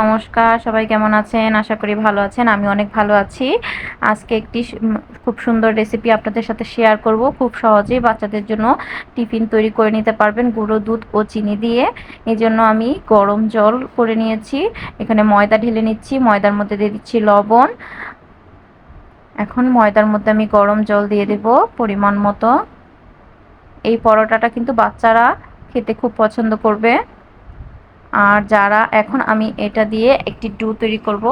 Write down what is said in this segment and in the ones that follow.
নমস্কার, সবাই কেমন আছেন? আশা করি ভালো আছেন, আমি অনেক ভালো আছি। আজকে একটি খুব সুন্দর রেসিপি আপনাদের সাথে শেয়ার করব। খুব সহজেই বাচ্চাদের জন্য টিফিন তৈরি করে নিতে পারবেন গুঁড়ো দুধ ও চিনি দিয়ে। এই জন্য আমি গরম জল করে নিয়েছি। এখানে ময়দা ঢেলে নিচ্ছি, ময়দার মধ্যে দিয়ে দিচ্ছি লবণ। এখন ময়দার মধ্যে আমি গরম জল দিয়ে দেব পরিমাণ মতো। এই পরোটাটা কিন্তু বাচ্চারা খেতে খুব পছন্দ করবে। আর যারা এখন আমি এটা দিয়ে একটি ডু তৈরি করব,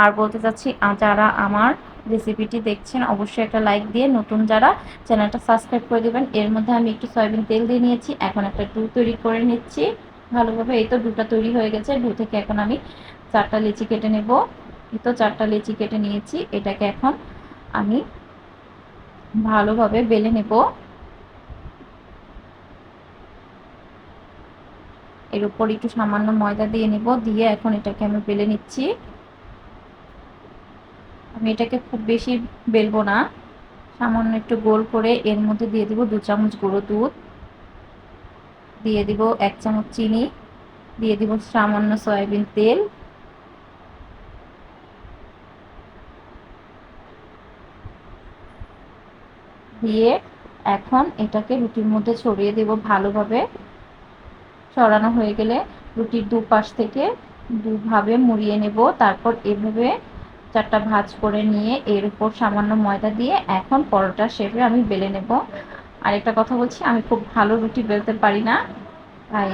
আর বলতে চাচ্ছি যারা আমার রেসিপিটি দেখছেন, অবশ্যই একটা লাইক দিয়ে নতুন যারা চ্যানেলটা সাবস্ক্রাইব করে দেবেন। এর মধ্যে আমি একটু সয়াবিন তেল দিয়ে নিয়েছি, এখন একটা ডু তৈরি করে নিচ্ছি। ভালোভাবে এই তো ডুটা তৈরি হয়ে গেছে, ডু থেকে এখন আমি চারটা লিচি কেটে নেব। এই তো চারটা লিচি কেটে নিয়েছি, এটাকে এখন আমি ভালোভাবে বেলে নেব। এর উপর একটু সামান্য ময়দা দিয়ে নিব, দিয়ে এখন এটাকে আমি বেলে নিচ্ছি। আমি এটাকে খুব বেশি বেলবো না, সামান্য একটু গোল করে এর মধ্যে দিয়ে দিব দু চামচ গুঁড়ো দুধ। দিয়ে দিব এক চামচ চিনি, দিয়ে দিব সামান্য সয়াবিন তেল। দিয়ে এখন এটাকে রুটির মধ্যে ছড়িয়ে দেব ভালোভাবে। ছড়ানো হয়ে গেলে রুটির দুপাশ থেকে দুভাবে মুড়িয়ে নেব। তারপর এভাবে চারটা ভাজ করে নিয়ে এর উপর সামান্য ময়দা দিয়ে এখন পরোটা শেপে আমি বেলে নেব। আর একটা কথা বলছি, আমি খুব ভালো রুটি বেলতে পারি না, তাই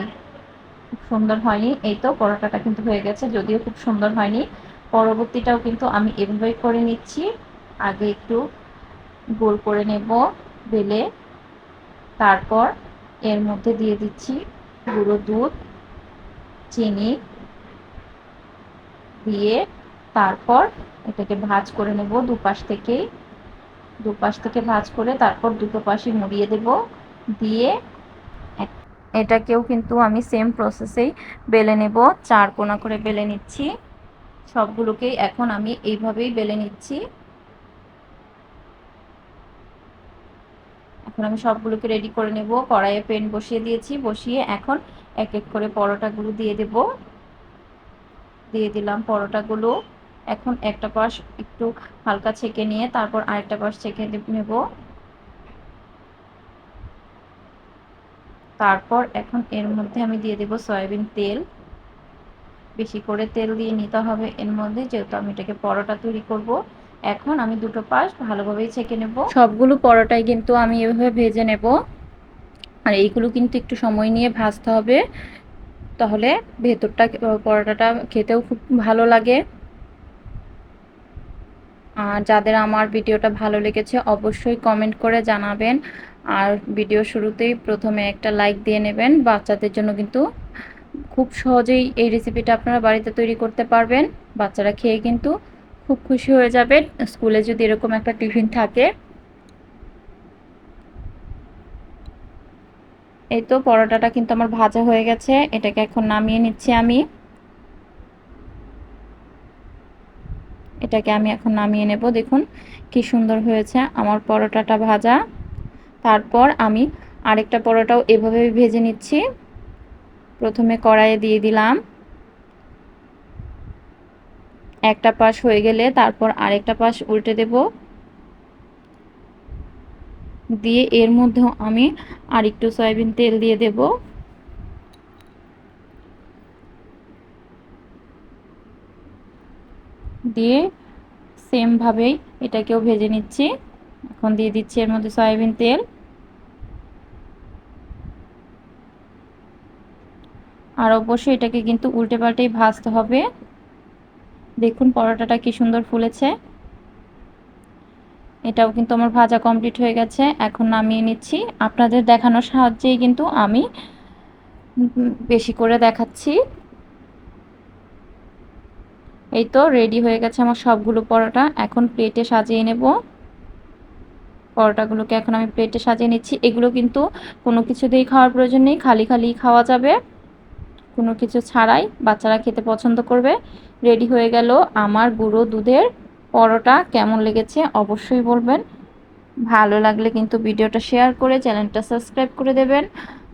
সুন্দর হয়নি। এই তো পরোটাটা কিন্তু হয়ে গেছে, যদিও খুব সুন্দর হয়নি। পরবর্তীটাও কিন্তু আমি এভাবেই করে নিচ্ছি। আগে একটু গোল করে নেব, বেলে। তারপর এর মধ্যে দিয়ে দিচ্ছি গুঁড়ো দুধ, চিনি দিয়ে তারপর এটাকে ভাজ করে নেব দুপাশ থেকেই। দুপাশ থেকে ভাজ করে তারপর দুটো পাশে মুড়িয়ে দেব। দিয়ে এটাকেও কিন্তু আমি সেম প্রসেসেই বেলে নেব। চার কোনা করে বেলে নিচ্ছি। সবগুলোকেই এখন আমি এইভাবেই বেলে নিচ্ছি। এখন আমি সবগুলোকে রেডি করে নেব। কড়াইয়ে পেন বসিয়ে দিয়েছি। বসিয়ে এখন এক এক করে পরোটাগুলো দিয়ে দেব। দিয়ে দিলাম পরোটাগুলো। এখন একটা পাশ একটু হালকা ছেঁকে নিয়ে তারপর আরেকটা পাশ ছেঁকে নেব। তারপর এখন এর মধ্যে আমি দিয়ে দেব সয়াবিন তেল। বেশি করে তেল দিয়ে নিতে হবে এর মধ্যে, যেহেতু আমি এটাকে পরোটা তৈরি করব। এখন আমি দুটো পাশ ভালোভাবেই ছেঁকে নেব। সবগুলো পরোটাই কিন্তু আমি এভাবে ভেজে নেব। আর এইগুলো কিন্তু একটু সময় নিয়ে ভাজতে হবে। তাহলে ভেতরটা, পরোটাটা খেতেও খুব ভালো লাগে। আর যাদের আমার ভিডিওটা ভালো লেগেছে অবশ্যই কমেন্ট করে জানাবেন। আর ভিডিও শুরুতেই প্রথমে একটা লাইক দিয়ে নেবেন। বাচ্চাদের জন্য কিন্তু খুব সহজেই এই রেসিপিটা আপনারা বাড়িতে তৈরি করতে পারবেন। বাচ্চারা খেয়ে কিন্তু খুব খুশি হয়ে যাবে। স্কুলে যদি এরকম একটা টিফিন থাকে। এই তো পরোটাটা কিন্তু আমার ভাজা হয়ে গেছে। এটাকে এখন নামিয়ে নিচ্ছি আমি। এটাকে আমি এখন নামিয়ে নেব। দেখুন কি সুন্দর হয়েছে আমার পরোটাটা ভাজা। তারপর আমি আরেকটা পরোটাও এভাবে ভেজে নিচ্ছি। প্রথমে কড়াইয়ে দিয়ে দিলাম। একটা পাশ হয়ে গেলে তারপর আরেকটা পাশ উল্টে দেব। দিয়ে এর মধ্যেও আমি আর একটু সয়াবিন তেল দিয়ে দেব। দিয়ে সেমভাবেই এটাকেও ভেজে নিচ্ছি। এখন দিয়ে দিচ্ছি এর মধ্যে সয়াবিন তেল। আর অবশ্যই এটাকে কিন্তু উল্টে পাল্টেই ভাজতে হবে। দেখুন পরোটাটা কি সুন্দর ফুলেছে। এটাও কিন্তু আমার ভাজা কমপ্লিট হয়ে গেছে, এখন নামিয়ে নিচ্ছি। আপনাদের দেখানোর সাহায্যেই কিন্তু আমি বেশি করে দেখাচ্ছি। এই তো রেডি হয়ে গেছে আমার সবগুলো পরোটা, এখন প্লেটে সাজিয়ে নেব। পরোটাগুলোকে এখন আমি প্লেটে সাজিয়ে নিচ্ছি। এগুলো কিন্তু কোনো কিছু দিয়েই খাওয়ার প্রয়োজন নেই, খালি খালি খাওয়া যাবে। কোনো কিছু ছাড়াই বাচ্চারা খেতে পছন্দ করবে। রেডি হয়ে গেল আমার গুঁড়ো দুধের পরোটা। কেমন লেগেছে অবশ্যই বলবেন। ভালো লাগলে কিন্তু ভিডিওটা শেয়ার করে চ্যানেলটা সাবস্ক্রাইব করে দেবেন।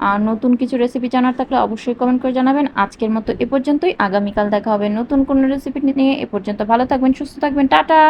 আর নতুন কিছু রেসিপি জানার থাকলে অবশ্যই কমেন্ট করে জানাবেন। আজকের মতো এ পর্যন্তই। আগামীকাল দেখা হবে নতুন কোনো রেসিপি নিয়ে। এ পর্যন্ত ভালো থাকবেন, সুস্থ থাকবেন। টাটা!